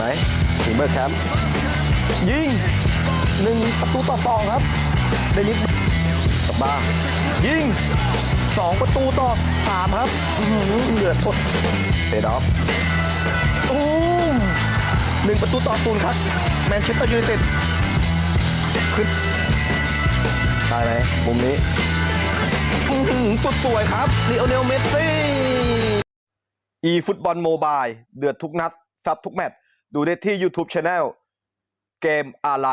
ไหมถึงเบอร์แคมป์ยิงหนึ่งประตูต่อสองครับเดนิสกลับบ้ายิงสองประตูต่อสามครับอื้อหือเหลือทดเซดอฟตูมหนึ่งประตูต่อศูนย์ครับแมนเชสเตอร์ยูไนเต็ดขึ้นได้ไหมมุมนี้อือหือสุดสวยครับลีโอเนลเมสซี่ e ฟุตบอลโมบายเดือดทุกนัดซัดทุกแมตช์ ดูได้ที่ YouTube Channel เกมอะไร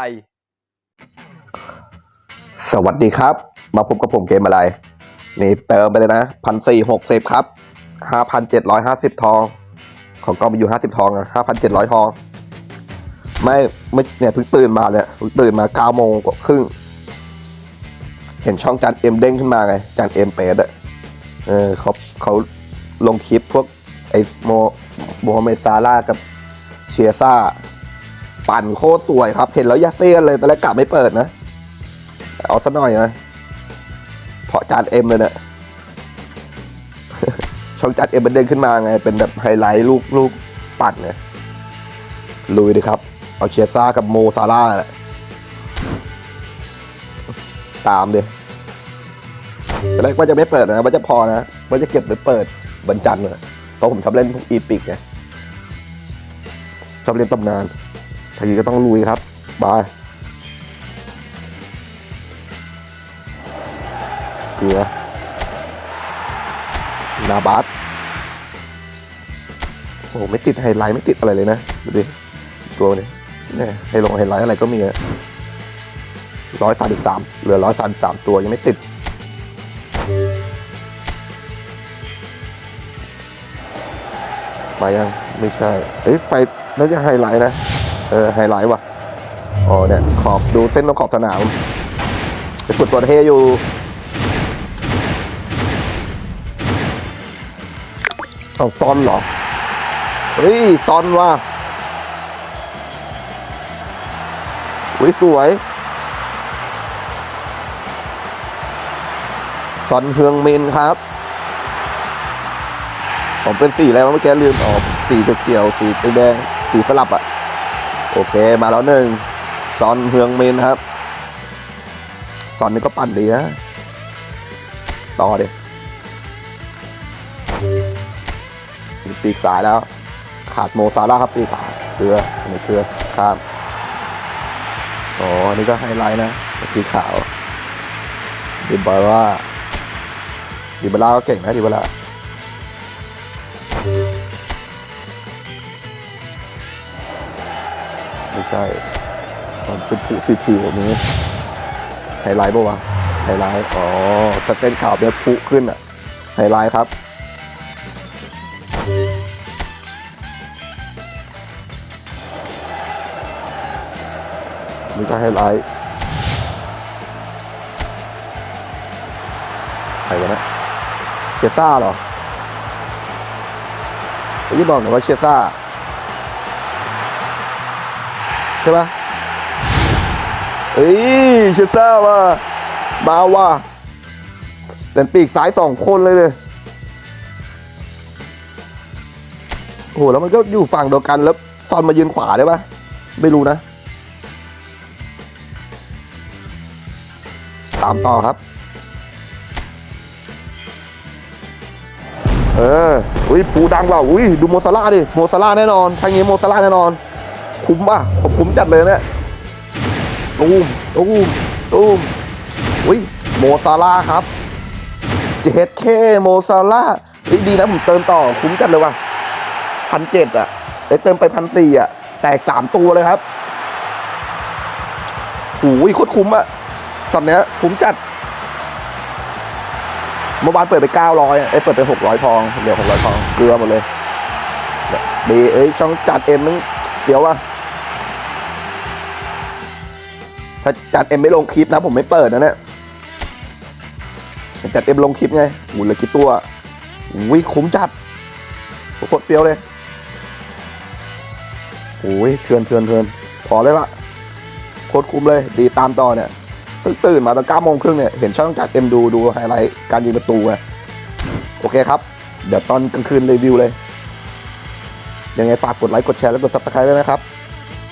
สวัสดีครับ มาพบกับผมเกมอะไร นี่เติมไปเลยนะพันสี่หกสิบครับห้าพันเจ็ดร้อยห้าสิบทอง ของกองมีอยู่ห้าสิบทองอะห้าพันเจ็ดร้อยทอง ไม่ไม่เนี่ยเพิ่งตื่นมาเนี่ยเพิ่งตื่นมาเก้าโมงกว่าครึ่ง เห็นช่องจานเอ็มเด้งขึ้นมาไงจานเอ็มเปดอะเออเขาเขาลงคลิปพวกไอ้โมโมฮัมเมดซาร่ากับ ชียซ่า ปั่นโคตรสวยครับ เห็นแล้วยาเซียนเลย แต่แรกกะไม่เปิดนะ เอาซะหน่อยนะเพราะจานเอ็มเลยเนะี่ยช่องจานเอ็มมันเด้งขึ้นมาไง เป็นแบบไฮไลท์ลูกลูกปั่นไงลุยดีครับ เอาเชียซ่ากับโมซาร่าแหละตามดิแต่แรกว่าจะไม่เปิดนะว่าจะพอนะว่าจะเก็บไว้เปิดวันจันทร์เลยเพราะผมชอบเล่นพวกอีพิกไง ชอบเล่นตำนานทีก็ต้องลุยครับบายเกลือนาบาสโอ้ไม่ติดไฮไลท์ไม่ติดอะไรเลยนะดูดิตัวนี้นี่ยให้ลงไฮไลท์อะไรก็มีร้อยสามสิบสามเหลือร้อยสามสามตัวยังไม่ติดมายังไม่ใช่เฮ้ยไฟ น่าจะไฮไลท์นะ เออไฮไลท์ว่ะอ๋อเนี่ยขอบดูเส้นตรงขอบสนามไปสุดตัวเทอยู่เอาซอนเหรอ เฮ้ยซอนว่ะอุ้ยสวยซอนเฮืองเมนครับ ผมเป็นสีอะไรวะเมื่อกี้ลืมออกสีเขียวสีแดง สีสลับอะ่ะ โอเคมาแล้วหนึ่งซอนเฮืองเมนครับซอนนี่ก็ปั่นดีนะ ต่อเดี๋ยปีกสายแล้ว ขาดโมซาร่าครับปีกขวาเกลืออันนี้เกลือข้ามอ๋ออันนี่ก็ไฮไลท์นะสีขาวดิบาร่าดิบาร่าก็เก่งนะดิบาร่า ไม่ใช่ มันเป็นผูสีสิวแบบนี้ไฮไลท์ปะวะไฮไลท์อ๋อถ้าเส้นขาวเป็นผูขึ้นอะไฮไลท์ครับนี่ก็ไฮไลท์ใครวะนะเชยซ่าเหรอไอ้ที่บอกหน่อยว่าเชยซ่า ช่ปะเอ้ยเชซ่าว่ามาว่าเป็นปีกซ้ายสองคนเลยเลยโอ้โหแล้วมันก็อยู่ฝั่งเดียวกันแล้วซอนมายืนขวาได้ปะไม่รู้นะตามต่อครับ เออ อุ้ยปูดังว่ะอุ้ยดูโมซาร่าดิ โมซาร่าแน่นอนทางนี้โมซาร่าแน่นอน คุ้มป่ะผมคุ้มจัดเลยเนี่ยตูมตูมตูมอุ้ยโมซาร่าครับเจ็ดเคโมซาร่าดีนะผมเติมต่อคุ้มจัดเลยว่ะพันเจ็ดอะได้เติมไปพันสี่อะ แตกสามตัวเลยครับโอ้ยโคตรคุ้มอะช็อตเนี้ยคุ้มจัดเมื่อวานเปิดไปเก้าร้อยไอ้เปิดไปหกร้อยทองเหลือหกร้อยทองเกลือหมดเลยดีเอ้ยช่องจัดเอ็มมึง เสียวว่ะถ้าจัดเอ็มไม่ลงคลิปนะ ผมไม่เปิดนะเนี่ยจัดเอ็มลงคลิปไงหูเหลือกี่ตัววิคุ้มจัดโคตรเฟี้ยวเลยโอ้ยเทือนเทือนเทือนพอเลยละโคตรคุ้มเลย ดีตามต่อเนี่ยตื่นมาตอนเก้าโมงครึ่งเนี่ย เห็นช่องจัดเอ็มดูดูไฮไลท์การยิงประตูไงโอเคครับ เดี๋ยวตอนกลางคืนรีวิวเลย ยังไงฝากกดไลค์กดแชร์และกด subscribe ด้วยนะครับ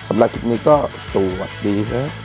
สำหรับคลิปนี้ก็สวัสดีครับ